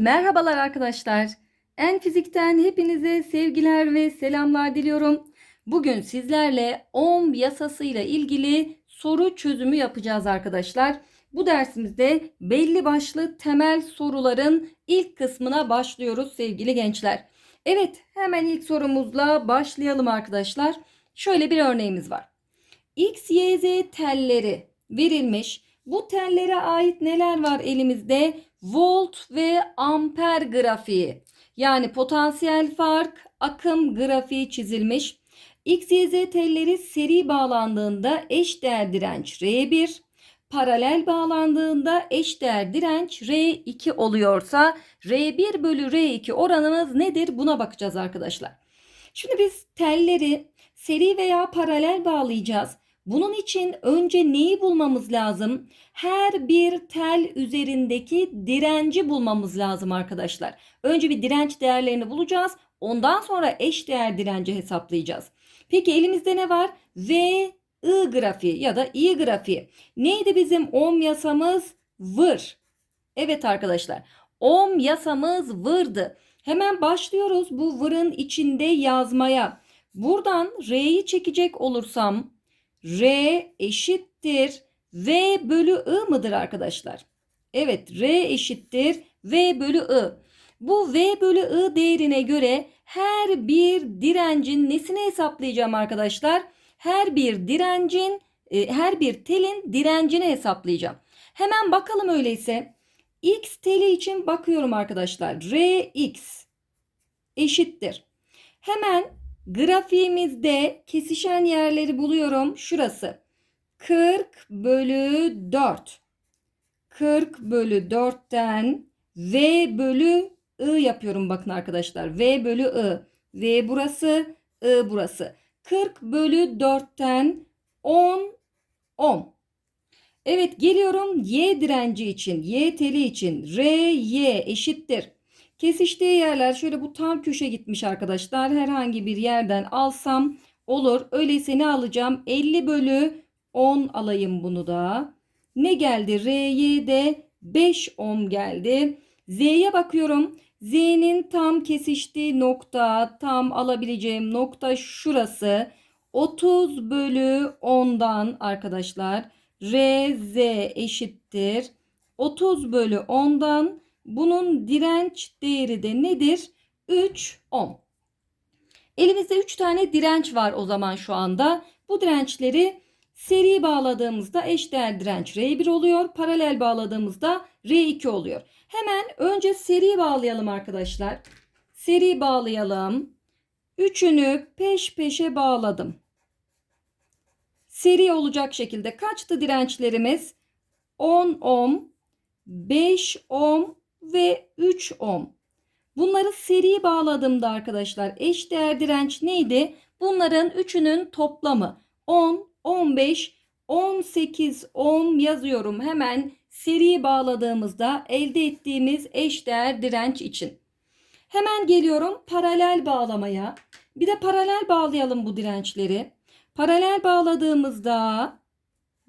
Merhabalar arkadaşlar. En fizikten hepinize sevgiler ve selamlar diliyorum. Bugün sizlerle ohm yasasıyla ilgili soru çözümü yapacağız arkadaşlar. Bu dersimizde belli başlı temel soruların ilk kısmına başlıyoruz sevgili gençler. Evet, hemen ilk sorumuzla başlayalım arkadaşlar. Şöyle bir örneğimiz var. X, Y, Z telleri verilmiş. Bu tellere ait neler var elimizde? Volt ve amper grafiği. Yani potansiyel fark, akım grafiği çizilmiş. X, Y, Z telleri seri bağlandığında eşdeğer direnç R1, paralel bağlandığında eşdeğer direnç R2 oluyorsa R1 bölü R2 oranımız nedir? Buna bakacağız arkadaşlar. Şimdi biz telleri seri veya paralel bağlayacağız. Bunun için önce neyi bulmamız lazım? Her bir tel üzerindeki direnci bulmamız lazım arkadaşlar. Önce bir direnç değerlerini bulacağız. Ondan sonra eş değer direnci hesaplayacağız. Peki elimizde ne var? V I grafiği ya da I grafiği. Neydi bizim ohm yasamız? Vır. Evet arkadaşlar. Ohm yasamız vırdı. Hemen başlıyoruz bu vırın içinde yazmaya. Buradan R'yi çekecek olursam R eşittir V bölü I mıdır arkadaşlar? Evet R eşittir V bölü I. Bu V bölü I değerine göre her bir direncin nesini hesaplayacağım arkadaşlar? Her bir direncin, e, her bir telin direncini hesaplayacağım. Hemen bakalım öyleyse. X teli için bakıyorum arkadaşlar. Rx eşittir. Hemen grafiğimizde kesişen yerleri buluyorum. Şurası 40 bölü 4. 40 bölü 4'ten V bölü I yapıyorum bakın arkadaşlar. V bölü I. V burası, I burası. 40 bölü 4'ten 10 10. Evet geliyorum Y direnci için, Y teli için. R, Y eşittir. Kesiştiği yerler şöyle bu tam köşe gitmiş arkadaşlar. Herhangi bir yerden alsam olur. Öyleyse ne alacağım? 50 bölü 10 alayım bunu da. Ne geldi? R'ye 5 ohm geldi. Z'ye bakıyorum. Z'nin tam kesiştiği nokta, tam alabileceğim nokta şurası. 30 bölü 10'dan arkadaşlar RZ eşittir. 30 bölü 10'dan bunun direnç değeri de nedir? 3 ohm. Elimizde 3 tane direnç var o zaman şu anda. Bu dirençleri seri bağladığımızda eşdeğer direnç R1 oluyor. Paralel bağladığımızda R2 oluyor. Hemen önce seri bağlayalım arkadaşlar. Seri bağlayalım. Üçünü peş peşe bağladım. Seri olacak şekilde kaçtı dirençlerimiz? 10 ohm, 5 ohm ve 3 ohm. Bunları seri bağladığımda arkadaşlar eşdeğer direnç neydi? Bunların üçünün toplamı 10, 15, 18 ohm yazıyorum hemen seri bağladığımızda elde ettiğimiz eşdeğer direnç için. Hemen geliyorum paralel bağlamaya. Bir de paralel bağlayalım bu dirençleri. Paralel bağladığımızda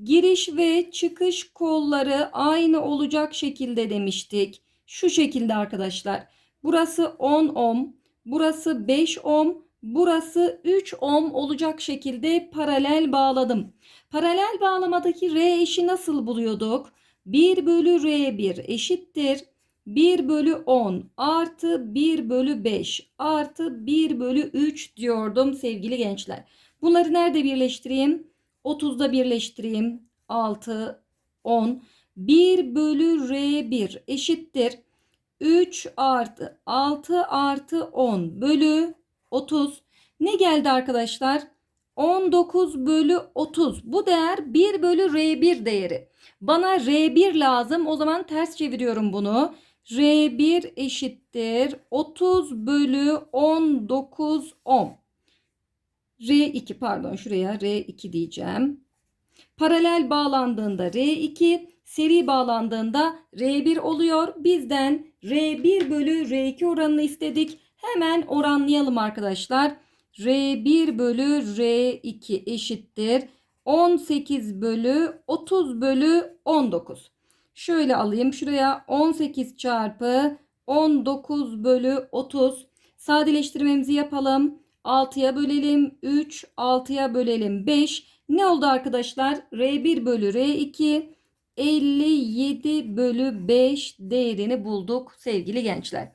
giriş ve çıkış kolları aynı olacak şekilde demiştik. Şu şekilde arkadaşlar. Burası 10 ohm, burası 5 ohm, burası 3 ohm olacak şekilde paralel bağladım. Paralel bağlamadaki R eşi nasıl buluyorduk? 1 bölü R1 eşittir. 1 bölü 10 artı 1 bölü 5 artı 1 bölü 3 diyordum sevgili gençler. Bunları nerede birleştireyim? 30'da birleştireyim. 6, 10. 1 bölü R1 eşittir. 3 artı 6 artı 10 bölü 30. Ne geldi arkadaşlar? 19 bölü 30. Bu değer 1 bölü R1 değeri. Bana R1 lazım. O zaman ters çeviriyorum bunu. R1 eşittir 30 bölü 19 ohm. R2 pardon şuraya R2 diyeceğim. Paralel bağlandığında R2, seri bağlandığında R1 oluyor. Bizden R1 bölü R2 oranını istedik. Hemen oranlayalım arkadaşlar. R1 bölü R2 eşittir. 18 bölü 30 bölü 19. Şöyle alayım şuraya 18 çarpı 19 bölü 30. Sadeleştirmemizi yapalım. 6'ya bölelim 3, 6'ya bölelim 5. Ne oldu arkadaşlar? R1 bölü R2 57 bölü 5 değerini bulduk sevgili gençler.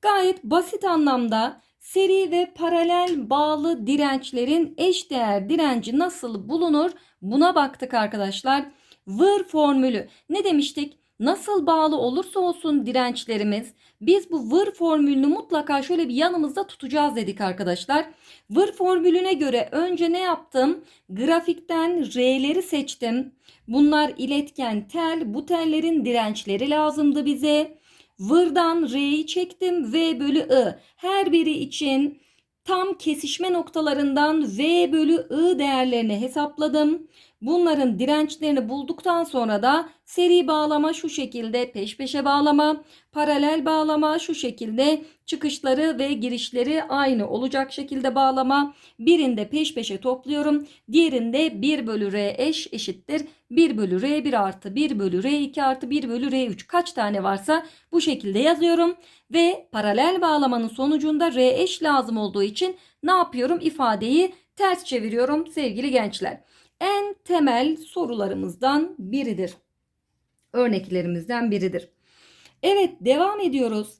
Gayet basit anlamda seri ve paralel bağlı dirençlerin eşdeğer direnci nasıl bulunur? Buna baktık arkadaşlar. Vır formülü. Ne demiştik? Nasıl bağlı olursa olsun dirençlerimiz biz bu vır formülünü mutlaka şöyle bir yanımızda tutacağız dedik arkadaşlar. Vır formülüne göre önce ne yaptım? Grafikten R'leri seçtim. Bunlar iletken tel. Bu tellerin dirençleri lazımdı bize. Vır'dan R'yi çektim. V bölü I. Her biri için tam kesişme noktalarından V bölü I değerlerini hesapladım. Bunların dirençlerini bulduktan sonra da seri bağlama şu şekilde peş peşe bağlama, paralel bağlama şu şekilde çıkışları ve girişleri aynı olacak şekilde bağlama. Birinde peş peşe topluyorum. Diğerinde 1 bölü R eş eşittir. 1 bölü R1 artı 1 bölü R2 artı 1 bölü R3 kaç tane varsa bu şekilde yazıyorum. Ve paralel bağlamanın sonucunda R eş lazım olduğu için ne yapıyorum? İfadeyi ters çeviriyorum sevgili gençler en temel sorularımızdan biridir. Örneklerimizden biridir. Evet devam ediyoruz.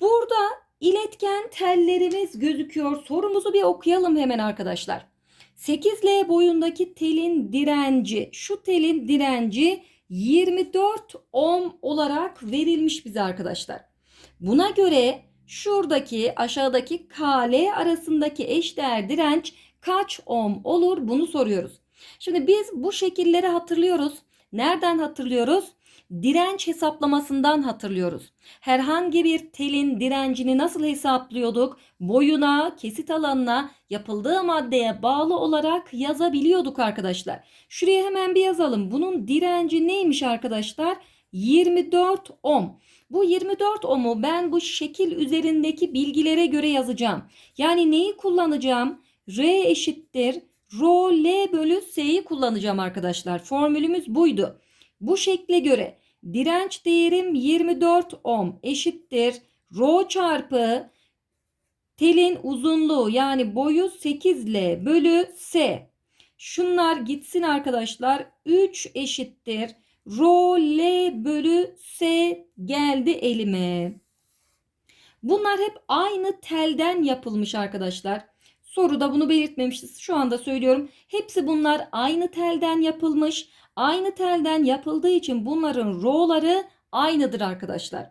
Burada iletken tellerimiz gözüküyor. Sorumuzu bir okuyalım hemen arkadaşlar. 8L boyundaki telin direnci, şu telin direnci 24 ohm olarak verilmiş bize arkadaşlar. Buna göre şuradaki aşağıdaki KL arasındaki eşdeğer direnç kaç ohm olur bunu soruyoruz. Şimdi biz bu şekilleri hatırlıyoruz. Nereden hatırlıyoruz? Direnç hesaplamasından hatırlıyoruz. Herhangi bir telin direncini nasıl hesaplıyorduk? Boyuna, kesit alanına, yapıldığı maddeye bağlı olarak yazabiliyorduk arkadaşlar. Şuraya hemen bir yazalım. Bunun direnci neymiş arkadaşlar? 24 ohm. Bu 24 ohmu ben bu şekil üzerindeki bilgilere göre yazacağım. Yani neyi kullanacağım? R eşittir rho L bölü S'yi kullanacağım arkadaşlar. Formülümüz buydu. Bu şekle göre direnç değerim 24 ohm eşittir rho çarpı telin uzunluğu yani boyu 8 L bölü S. Şunlar gitsin arkadaşlar. 3 eşittir. Rho L bölü S geldi elime. Bunlar hep aynı telden yapılmış arkadaşlar. Soruda bunu belirtmemişiz. Şu anda söylüyorum. Hepsi bunlar aynı telden yapılmış. Aynı telden yapıldığı için bunların ro'ları aynıdır arkadaşlar.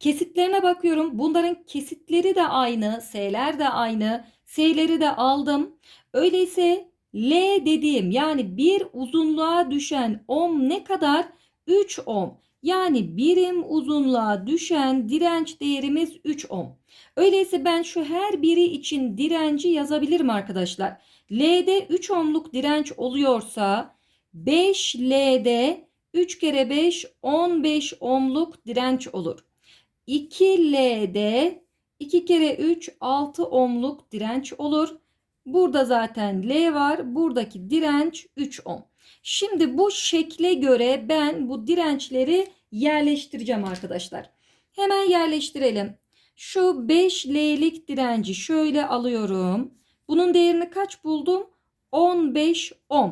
Kesitlerine bakıyorum. Bunların kesitleri de aynı. S'ler de aynı. S'leri de aldım. Öyleyse L dediğim yani bir uzunluğa düşen ohm ne kadar? 3 ohm. Yani birim uzunluğa düşen direnç değerimiz 3 ohm. Öyleyse ben şu her biri için direnci yazabilirim arkadaşlar. L'de 3 ohmluk direnç oluyorsa 5L'de 3 kere 5 15 ohmluk direnç olur. 2L'de 2 kere 3 6 ohmluk direnç olur. Burada zaten L var. Buradaki direnç 3 ohm. Şimdi bu şekle göre ben bu dirençleri yerleştireceğim arkadaşlar. Hemen yerleştirelim. Şu 5L'lik direnci şöyle alıyorum. Bunun değerini kaç buldum? 15 ohm.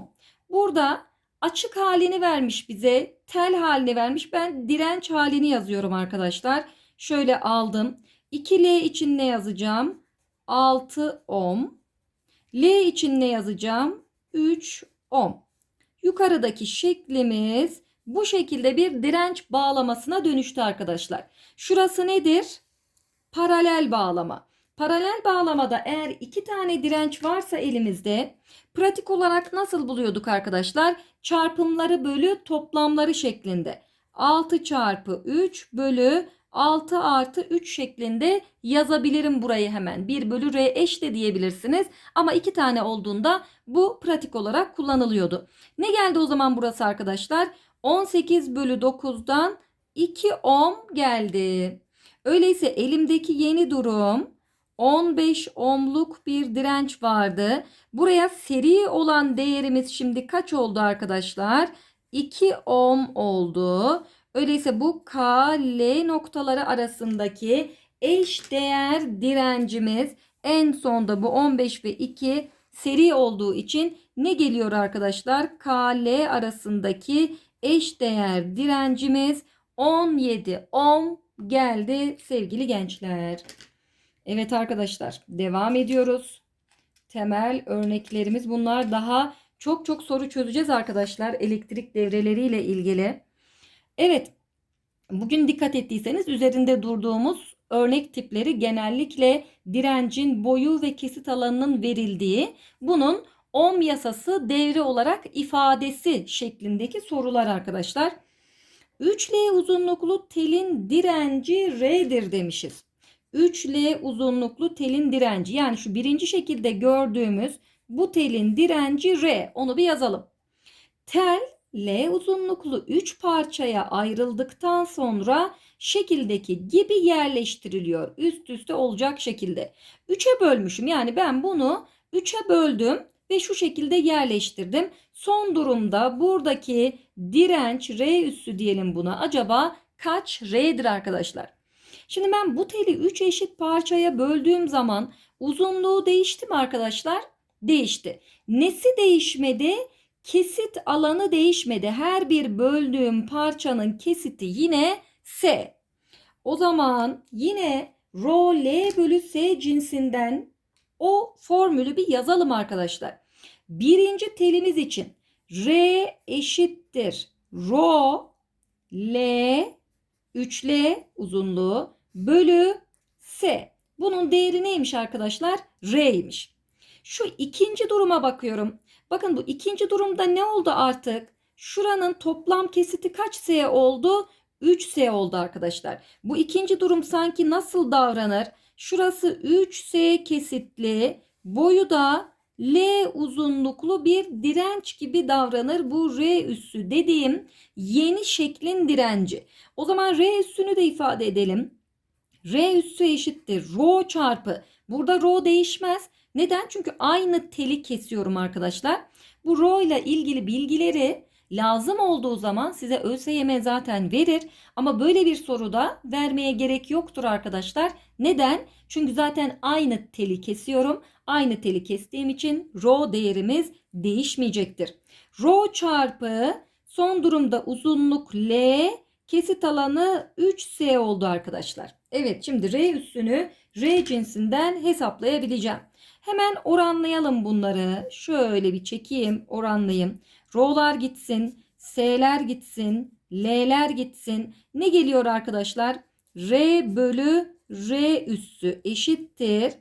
Burada açık halini vermiş bize. Tel halini vermiş. Ben direnç halini yazıyorum arkadaşlar. Şöyle aldım. 2L için ne yazacağım? 6 ohm. L için ne yazacağım? 3 ohm. Yukarıdaki şeklimiz bu şekilde bir direnç bağlamasına dönüştü arkadaşlar. Şurası nedir? Paralel bağlama. Paralel bağlamada eğer iki tane direnç varsa elimizde pratik olarak nasıl buluyorduk arkadaşlar? Çarpımları bölü toplamları şeklinde. 6 çarpı 3 bölü 6 artı 3 şeklinde yazabilirim burayı hemen. 1 bölü R eş de diyebilirsiniz. Ama 2 tane olduğunda bu pratik olarak kullanılıyordu. Ne geldi o zaman burası arkadaşlar? 18 bölü 9'dan 2 ohm geldi. Öyleyse elimdeki yeni durum 15 ohmluk bir direnç vardı. Buraya seri olan değerimiz şimdi kaç oldu arkadaşlar? 2 ohm oldu. Öyleyse bu K, L noktaları arasındaki eş değer direncimiz en sonda bu 15 ve 2 seri olduğu için ne geliyor arkadaşlar? K, L arasındaki eş değer direncimiz 17 ohm geldi sevgili gençler. Evet arkadaşlar devam ediyoruz. Temel örneklerimiz bunlar daha çok çok soru çözeceğiz arkadaşlar elektrik devreleriyle ilgili. Evet bugün dikkat ettiyseniz üzerinde durduğumuz örnek tipleri genellikle direncin boyu ve kesit alanının verildiği bunun ohm yasası devre olarak ifadesi şeklindeki sorular arkadaşlar. 3L uzunluklu telin direnci R'dir demişiz. 3L uzunluklu telin direnci yani şu birinci şekilde gördüğümüz bu telin direnci R. Onu bir yazalım. Tel L uzunluklu 3 parçaya ayrıldıktan sonra şekildeki gibi yerleştiriliyor. Üst üste olacak şekilde. 3'e bölmüşüm. Yani ben bunu 3'e böldüm ve şu şekilde yerleştirdim. Son durumda buradaki direnç R üssü diyelim buna. Acaba kaç R'dir arkadaşlar? Şimdi ben bu teli 3 eşit parçaya böldüğüm zaman uzunluğu değişti mi arkadaşlar? Değişti. Nesi değişmedi? Kesit alanı değişmedi. Her bir böldüğüm parçanın kesiti yine S. O zaman yine Rho L bölü S cinsinden o formülü bir yazalım arkadaşlar. Birinci telimiz için R eşittir. Rho L 3L uzunluğu bölü S. Bunun değeri neymiş arkadaşlar? R'ymiş. Şu ikinci duruma bakıyorum. Bakın bu ikinci durumda ne oldu artık? Şuranın toplam kesiti kaç S oldu? 3S oldu arkadaşlar. Bu ikinci durum sanki nasıl davranır? Şurası 3S kesitli, boyu da L uzunluklu bir direnç gibi davranır. Bu R üssü dediğim yeni şeklin direnci. O zaman R üssünü de ifade edelim. R üssü eşittir. Rho çarpı. Burada rho değişmez. Neden? Çünkü aynı teli kesiyorum arkadaşlar. Bu rho ile ilgili bilgileri lazım olduğu zaman size ÖSYM zaten verir. Ama böyle bir soruda vermeye gerek yoktur arkadaşlar. Neden? Çünkü zaten aynı teli kesiyorum. Aynı teli kestiğim için rho değerimiz değişmeyecektir. Rho çarpı son durumda uzunluk L kesit alanı 3S oldu arkadaşlar. Evet şimdi R üssünü R cinsinden hesaplayabileceğim. Hemen oranlayalım bunları. Şöyle bir çekeyim, oranlayayım. R'lar gitsin, S'ler gitsin, L'ler gitsin. Ne geliyor arkadaşlar? R bölü R üssü eşittir.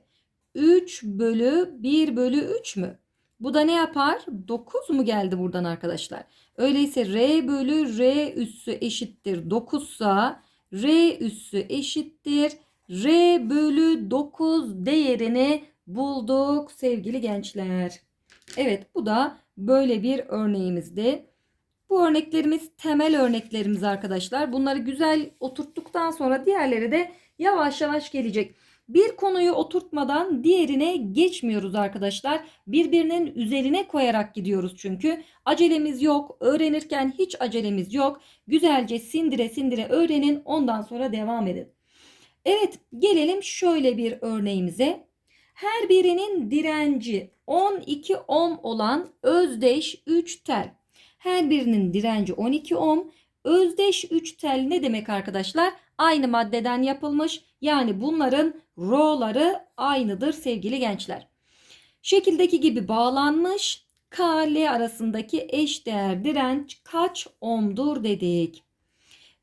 3 bölü 1 bölü 3 mü? Bu da ne yapar? 9 mu geldi buradan arkadaşlar? Öyleyse R bölü R üssü eşittir 9 sa R üssü eşittir. R bölü 9 değerini bulduk sevgili gençler. Evet bu da böyle bir örneğimizdi. Bu örneklerimiz temel örneklerimiz arkadaşlar. Bunları güzel oturttuktan sonra diğerleri de yavaş yavaş gelecek. Bir konuyu oturtmadan diğerine geçmiyoruz arkadaşlar. Birbirinin üzerine koyarak gidiyoruz çünkü. Acelemiz yok. Öğrenirken hiç acelemiz yok. Güzelce sindire sindire öğrenin. Ondan sonra devam edin. Evet gelelim şöyle bir örneğimize. Her birinin direnci 12 ohm olan özdeş 3 tel. Her birinin direnci 12 ohm. Özdeş 3 tel ne demek arkadaşlar? Aynı maddeden yapılmış. Yani bunların r'ları aynıdır sevgili gençler. Şekildeki gibi bağlanmış. K L arasındaki eşdeğer direnç kaç ohm'dur dedik.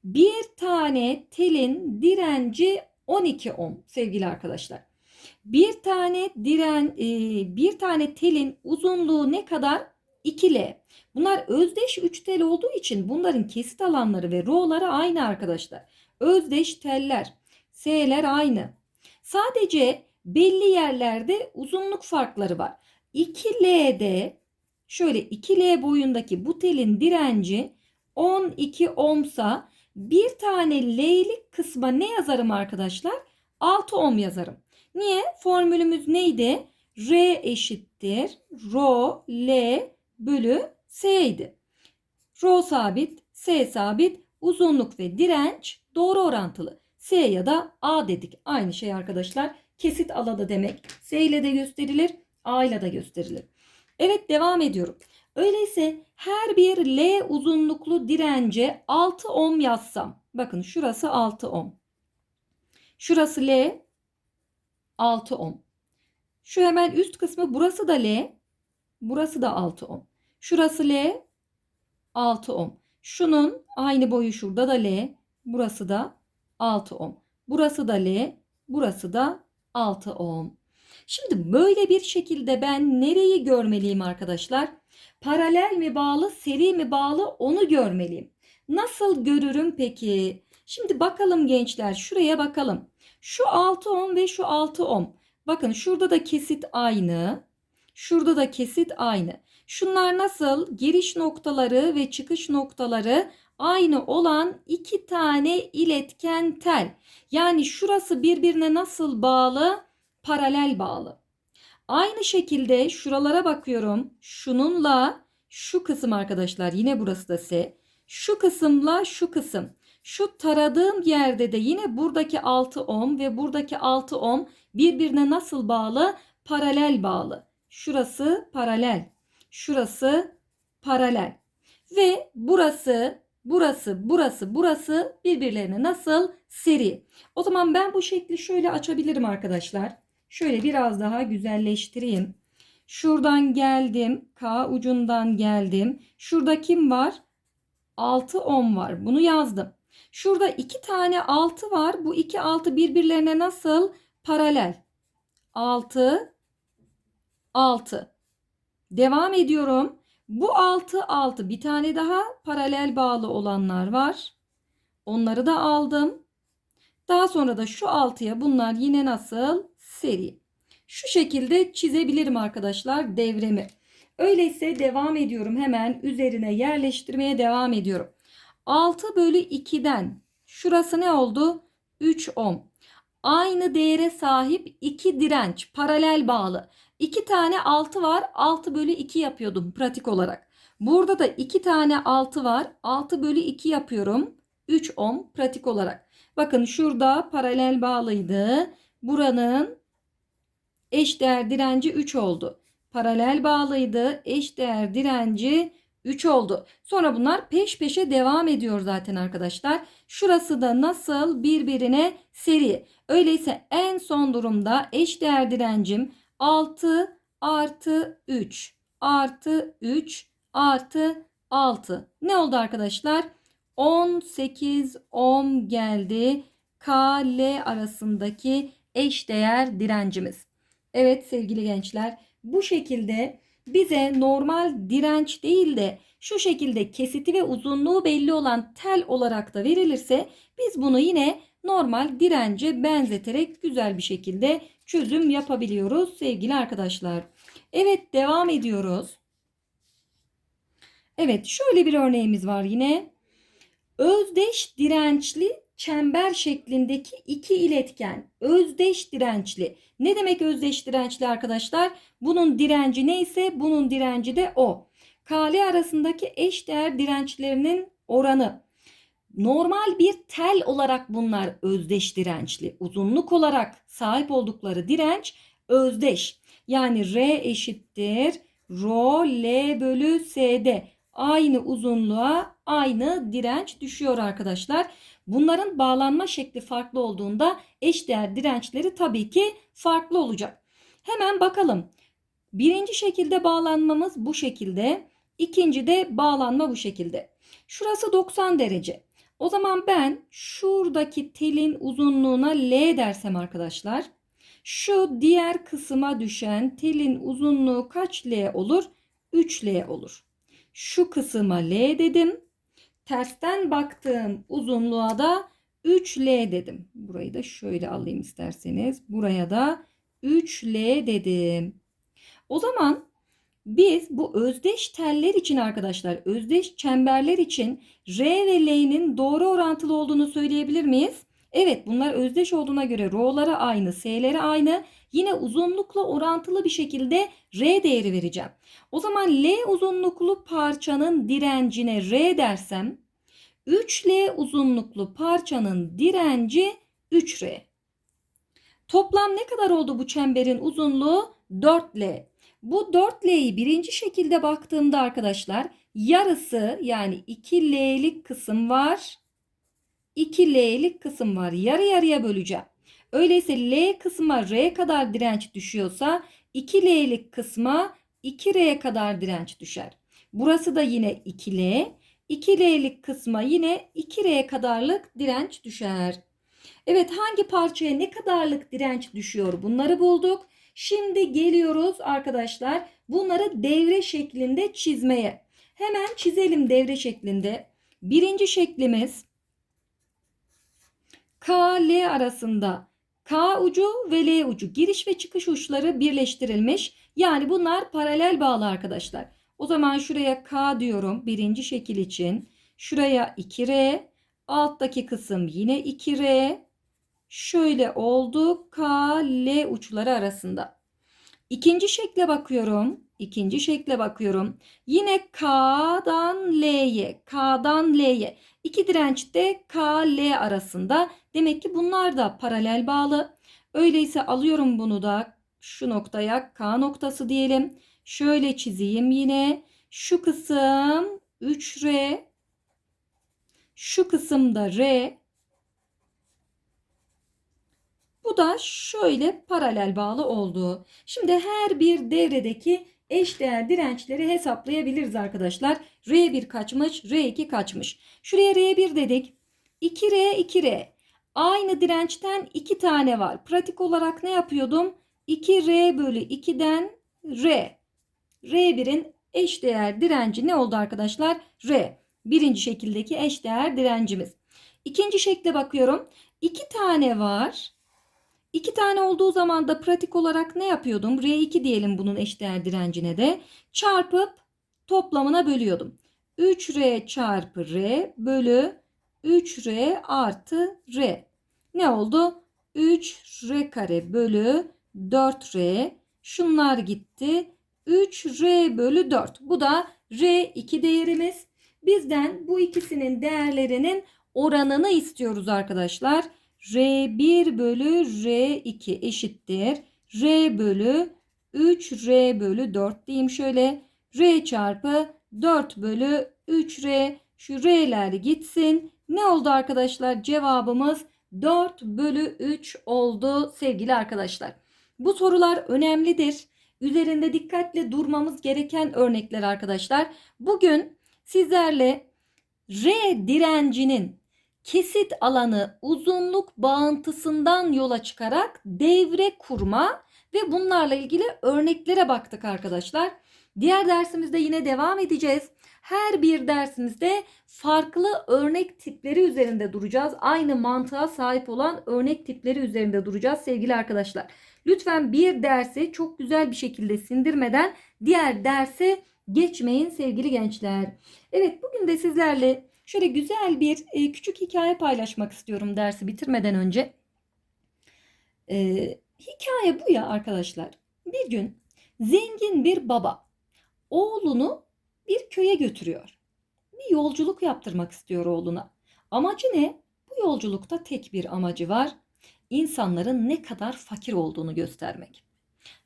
Bir tane telin direnci 12 ohm sevgili arkadaşlar. Bir tane diren e, bir tane telin uzunluğu ne kadar? 2L. Bunlar özdeş 3 tel olduğu için bunların kesit alanları ve r'ları aynı arkadaşlar. Özdeş teller. S'ler aynı. Sadece belli yerlerde uzunluk farkları var. 2L'de şöyle 2L boyundaki bu telin direnci 12 ohmsa bir tane L'lik kısma ne yazarım arkadaşlar? 6 ohm yazarım. Niye? Formülümüz neydi? R eşittir. Rho L bölü S idi. Rho sabit, S sabit, uzunluk ve direnç doğru orantılı. S ya da A dedik. Aynı şey arkadaşlar. Kesit aladı demek. S ile de gösterilir, A ile de gösterilir. Evet devam ediyorum. Öyleyse her bir L uzunluklu dirence 6 ohm yazsam. Bakın şurası 6 ohm. Şurası L 6 ohm. Şu hemen üst kısmı burası da L. Burası da 6 ohm. Şurası L 6 ohm. Şunun aynı boyu şurada da L. Burası da 6 ohm. Burası da L. Burası da 6 ohm. Şimdi böyle bir şekilde ben nereyi görmeliyim arkadaşlar? Paralel mi bağlı, seri mi bağlı onu görmeliyim. Nasıl görürüm peki? Şimdi bakalım gençler şuraya bakalım. Şu 6 ohm ve şu 6 ohm. Bakın şurada da kesit aynı. Şurada da kesit aynı. Şunlar nasıl? Giriş noktaları ve çıkış noktaları aynı olan iki tane iletken tel. Yani şurası birbirine nasıl bağlı? Paralel bağlı. Aynı şekilde şuralara bakıyorum. Şununla şu kısım arkadaşlar yine burası da S. Şu kısımla şu kısım. Şu taradığım yerde de yine buradaki 6 ohm ve buradaki 6 ohm birbirine nasıl bağlı? Paralel bağlı. Şurası paralel. Şurası paralel. Ve burası, burası, burası, burası birbirlerine nasıl? Seri. O zaman ben bu şekli şöyle açabilirim arkadaşlar. Şöyle biraz daha güzelleştireyim. Şuradan geldim. K ucundan geldim. Şurada kim var? 6 ohm var. Bunu yazdım. Şurada iki tane 6 var. Bu iki 6 birbirlerine nasıl? Paralel. 6 6. Devam ediyorum. Bu 6 6. Bir tane daha paralel bağlı olanlar var. Onları da aldım. Daha sonra da şu 6'ya bunlar yine nasıl? Seri. Şu şekilde çizebilirim arkadaşlar devremi. Öyleyse devam ediyorum. Hemen üzerine yerleştirmeye devam ediyorum. 6 bölü 2'den şurası ne oldu? 3 ohm. Aynı değere sahip iki direnç paralel bağlı. 2 tane 6 var 6 bölü 2 yapıyordum pratik olarak. Burada da 2 tane 6 var 6 bölü 2 yapıyorum. 3 ohm pratik olarak. Bakın şurada paralel bağlıydı. Buranın eşdeğer direnci 3 oldu. Paralel bağlıydı. Eşdeğer direnci 3 oldu. Sonra bunlar peş peşe devam ediyor zaten arkadaşlar. Şurası da nasıl birbirine seri. Öyleyse en son durumda eşdeğer direncim 6 artı 3 artı 3 artı 6. Ne oldu arkadaşlar? 18 ohm geldi. K, L arasındaki eşdeğer direncimiz. Evet sevgili gençler bu şekilde bize normal direnç değil de şu şekilde kesiti ve uzunluğu belli olan tel olarak da verilirse biz bunu yine normal dirence benzeterek güzel bir şekilde çözüm yapabiliyoruz sevgili arkadaşlar. Evet devam ediyoruz. Evet şöyle bir örneğimiz var yine. Özdeş dirençli çember şeklindeki iki iletken özdeş dirençli. Ne demek özdeş dirençli arkadaşlar? Bunun direnci neyse bunun direnci de o. KL arasındaki eşdeğer dirençlerinin oranı. Normal bir tel olarak bunlar özdeş dirençli. Uzunluk olarak sahip oldukları direnç özdeş. Yani R eşittir Rho L bölü S'de aynı uzunluğa aynı direnç düşüyor arkadaşlar. Bunların bağlanma şekli farklı olduğunda eşdeğer dirençleri tabii ki farklı olacak. Hemen bakalım. Birinci şekilde bağlanmamız bu şekilde. İkinci de bağlanma bu şekilde. Şurası 90 derece. O zaman ben şuradaki telin uzunluğuna L dersem arkadaşlar. Şu diğer kısma düşen telin uzunluğu kaç L olur? 3L olur. Şu kısma L dedim. Tersten baktığım uzunluğa da 3L dedim. Burayı da şöyle alayım isterseniz. Buraya da 3L dedim. O zaman biz bu özdeş teller için arkadaşlar, özdeş çemberler için R ve L'nin doğru orantılı olduğunu söyleyebilir miyiz? Evet bunlar özdeş olduğuna göre r'ları aynı, s'leri aynı. Yine uzunlukla orantılı bir şekilde r değeri vereceğim. O zaman L uzunluklu parçanın direncine r dersem 3L uzunluklu parçanın direnci 3R. Toplam ne kadar oldu bu çemberin uzunluğu? 4L. Bu 4L'yi birinci şekilde baktığımda arkadaşlar yarısı yani 2L'lik kısım var. 2L'lik kısım var. Yarı yarıya böleceğim. Öyleyse L kısma R kadar direnç düşüyorsa 2L'lik kısma 2R kadar direnç düşer. Burası da yine 2L. 2L'lik kısma yine 2R kadarlık direnç düşer. Evet hangi parçaya ne kadarlık direnç düşüyor bunları bulduk. Şimdi geliyoruz arkadaşlar bunları devre şeklinde çizmeye. Hemen çizelim devre şeklinde. Birinci şeklimiz K, L arasında K ucu ve L ucu giriş ve çıkış uçları birleştirilmiş. Yani bunlar paralel bağlı arkadaşlar. O zaman şuraya K diyorum birinci şekil için. Şuraya 2R. Alttaki kısım yine 2R. Şöyle oldu K, L uçları arasında. İkinci şekle bakıyorum. İkinci şekle bakıyorum. Yine K'dan L'ye, K'dan L'ye. İki direnç de K, L arasında. Demek ki bunlar da paralel bağlı. Öyleyse alıyorum bunu da şu noktaya K noktası diyelim. Şöyle çizeyim yine. Şu kısım 3R. Şu kısımda R. Bu da şöyle paralel bağlı oldu. Şimdi her bir devredeki eşdeğer dirençleri hesaplayabiliriz arkadaşlar. R1 kaçmış, R2 kaçmış. Şuraya R1 dedik. 2R, 2R. Aynı dirençten 2 tane var. Pratik olarak ne yapıyordum? 2R bölü 2'den R. R1'in eşdeğer direnci ne oldu arkadaşlar? R. Birinci şekildeki eşdeğer direncimiz. İkinci şekle bakıyorum. İki tane var. İki tane olduğu zaman da pratik olarak ne yapıyordum? R2 diyelim bunun eşdeğer direncine de. Çarpıp toplamına bölüyordum. 3R çarpı R bölü 3R artı R. Ne oldu? 3R kare bölü 4R. Şunlar gitti. 3R bölü 4. Bu da R2 değerimiz. Bizden bu ikisinin değerlerinin oranını istiyoruz arkadaşlar. R1 bölü R2 eşittir. R bölü 3 R bölü 4 diyeyim şöyle. R çarpı 4 bölü 3R. Şu R'ler gitsin. Ne oldu arkadaşlar? Cevabımız 4 bölü 3 oldu sevgili arkadaşlar. Bu sorular önemlidir. Üzerinde dikkatle durmamız gereken örnekler arkadaşlar. Bugün sizlerle R direncinin kesit alanı uzunluk bağıntısından yola çıkarak devre kurma ve bunlarla ilgili örneklere baktık arkadaşlar. Diğer dersimizde yine devam edeceğiz. Her bir dersimizde farklı örnek tipleri üzerinde duracağız. Aynı mantığa sahip olan örnek tipleri üzerinde duracağız sevgili arkadaşlar. Lütfen bir dersi çok güzel bir şekilde sindirmeden diğer derse geçmeyin sevgili gençler. Evet bugün de sizlerle şöyle güzel bir e, küçük hikaye paylaşmak istiyorum dersi bitirmeden önce. E, hikaye bu ya arkadaşlar. Bir gün zengin bir baba oğlunu bir köye götürüyor. Bir yolculuk yaptırmak istiyor oğluna. Amacı ne? Bu yolculukta tek bir amacı var. İnsanların ne kadar fakir olduğunu göstermek.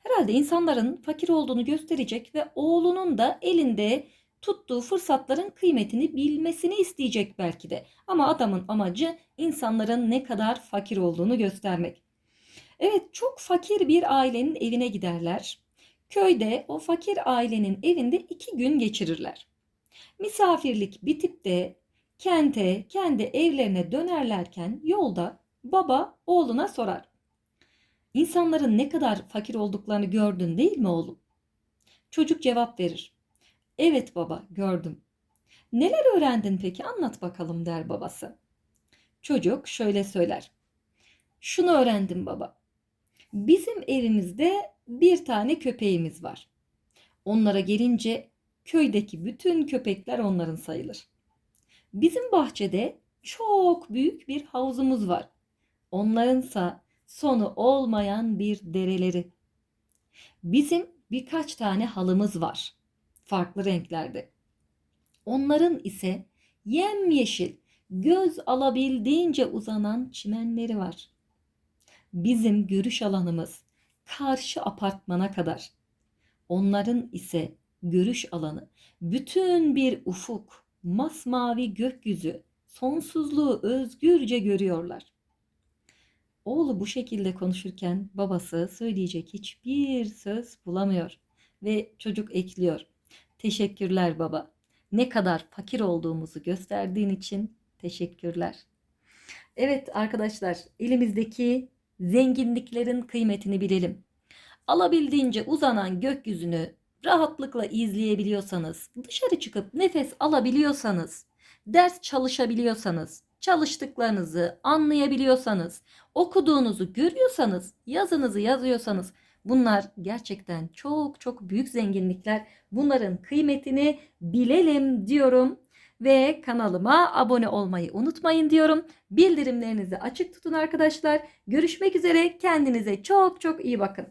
Herhalde insanların fakir olduğunu gösterecek ve oğlunun da elinde tuttuğu fırsatların kıymetini bilmesini isteyecek belki de. Ama adamın amacı insanların ne kadar fakir olduğunu göstermek. Evet çok fakir bir ailenin evine giderler. Köyde o fakir ailenin evinde iki gün geçirirler. Misafirlik bitip de kente, kendi evlerine dönerlerken yolda baba oğluna sorar. İnsanların ne kadar fakir olduklarını gördün değil mi oğlum? Çocuk cevap verir. Evet baba gördüm. Neler öğrendin peki anlat bakalım der babası. Çocuk şöyle söyler. Şunu öğrendim baba. Bizim evimizde bir tane köpeğimiz var. Onlara gelince köydeki bütün köpekler onların sayılır. Bizim bahçede çok büyük bir havuzumuz var. onlarınsa sonu olmayan bir dereleri. Bizim birkaç tane halımız var. Farklı renklerde. Onların ise yemyeşil, göz alabildiğince uzanan çimenleri var. Bizim görüş alanımız karşı apartmana kadar. Onların ise görüş alanı bütün bir ufuk, masmavi gökyüzü, sonsuzluğu özgürce görüyorlar. Oğlu bu şekilde konuşurken babası söyleyecek hiçbir söz bulamıyor ve çocuk ekliyor. Teşekkürler baba. Ne kadar fakir olduğumuzu gösterdiğin için teşekkürler. Evet arkadaşlar, elimizdeki zenginliklerin kıymetini bilelim. Alabildiğince uzanan gökyüzünü rahatlıkla izleyebiliyorsanız, dışarı çıkıp nefes alabiliyorsanız, ders çalışabiliyorsanız, çalıştıklarınızı anlayabiliyorsanız, okuduğunuzu görüyorsanız, yazınızı yazıyorsanız bunlar gerçekten çok çok büyük zenginlikler. Bunların kıymetini bilelim diyorum ve kanalıma abone olmayı unutmayın diyorum. Bildirimlerinizi açık tutun arkadaşlar. Görüşmek üzere. Kendinize çok çok iyi bakın.